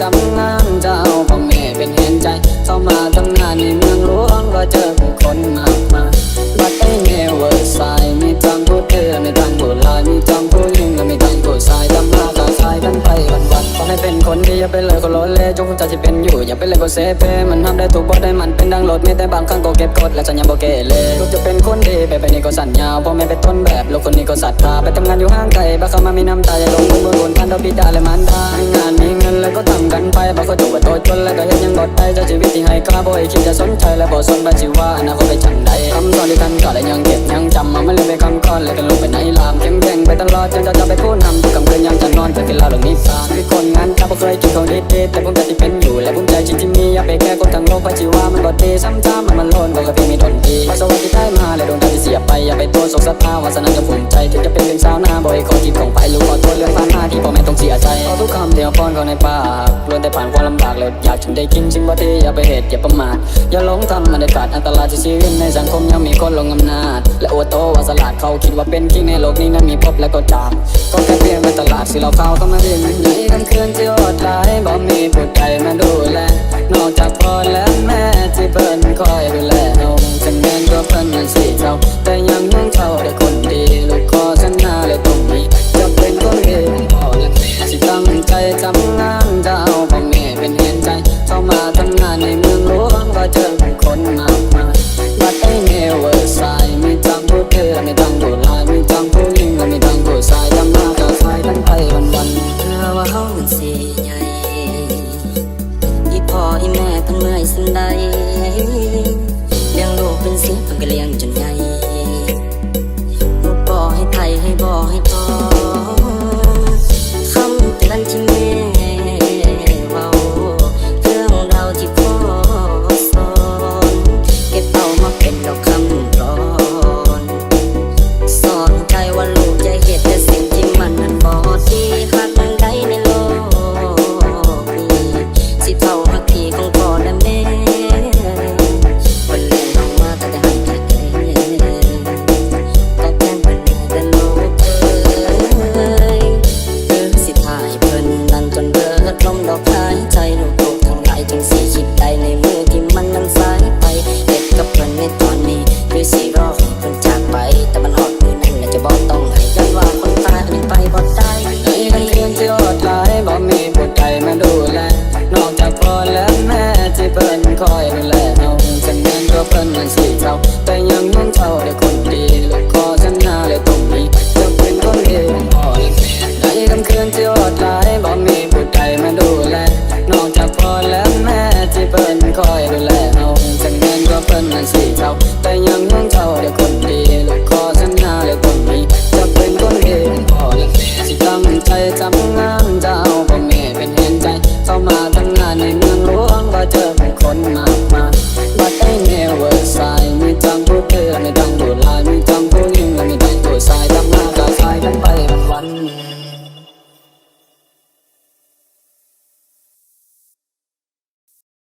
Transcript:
จำงานใจ ป็นคนดีอย่าเป็นเลยคนโลเลจงคุณจะที่เป็นอยู่อย่าเป็นเลยก็เซเพมันทำได้ถูกบ่ได้มันเป็นดังรถมีแต่บางครั้งก็เก็บกดและฉันยังบ่เกเรลูกจะเป็นคนดีไปไปนี่ก็สัญญาพ่อแม่เป็นต้นแบบลูกคนนี้ก็ศรัทธาไปทำงานอยู่ห้างไกลบ้าเข้ามามีน้ำตาอย่าลงมือมือคนท่านเราบิดาและมารดาให้งานมีเงินแล้วก็ทำกันไปบ้างคนถูว่าโตจนแล้วก็ยังยังบดได้เจ้าชีวิตที่ให้ค่าบ่อยคิดจะสนใจและบ่สนไปสิว่าอนาคตไปจังใดคำสอนที่ท่านก็และยังเก็บยังจำมาไม่ลืมไปคำก้อนแล้วก็ลงไปไหนลามเข้มแข็งไปตลอดจนจะจะไปพูดนำทุกคำคืนยังจะนอนจะกินเหล้าหรือนิสานชีวิตคนนั้นถ้าบ่เคยกินของดีๆแต่ผมจะที่เป็นอยู่และผมใจจริงที่มีอย่าไปแค่คนทั้งโลกเพราะชีวามันบอดีซ้ำๆมันมันโลนบอกกับพี่มีทนทีพระสวัสดิ์ที่ได้มาและดวงตาที่เสียไปอย่าไปโทษโศกสตาวาสนาจะฝุ่นใจถึงจะเป็นเพียงสาวหน้าบ่อยขอทิพของไปรู้ขอโทษเรื่องผ่านมาที่พ่อแม่ต้องเสียใจขอทุกคำเดียวป้อนเขาในปากล้วนแต่ผ่านความลำบาก แล้วอยากฉันได้กินจริงบ่ที่อย่าไปเหตุอย่าประมาทอย่าหลงทำมันได้ขาดอันตรายที่ชีวิตในสังคมยังมีคนลงอำนาจ และอวโตว่าสลัดเขาคิดว่าเป็นคิงในโลกนี้นั้นมีพบและก็จากก็แค่เพียงในตลาดสิเราเข้าเข้ามาเรียนในค่ำคืนที่โหดร้ายบ่มีผู้ใดังโดลายมีจังผู้หญิงและมีดังผู้ชายทำมาค้าขายทั้งไปวันวันเพื่อว่าเฮามันสิใหญ่อีพ่ออีแม่เพิ่นเมื่อยสันใด แม่ที่เพิ่นคอยดูแลเอาจังนั้นก็เพิ่นมังสิเจ้าแต่ยังมังเท่าได้คนดีและขอฉันหน้าเลยตรงนี้จะเป็นคนดีพอและแในค่ำคืนที่อดตายบ่มีผู้ใดมาดูแลนอกจากพ่อและแม่ที่เพิ่นคอยดูแลเอาจังนั้นก็เพิ่นมังสิ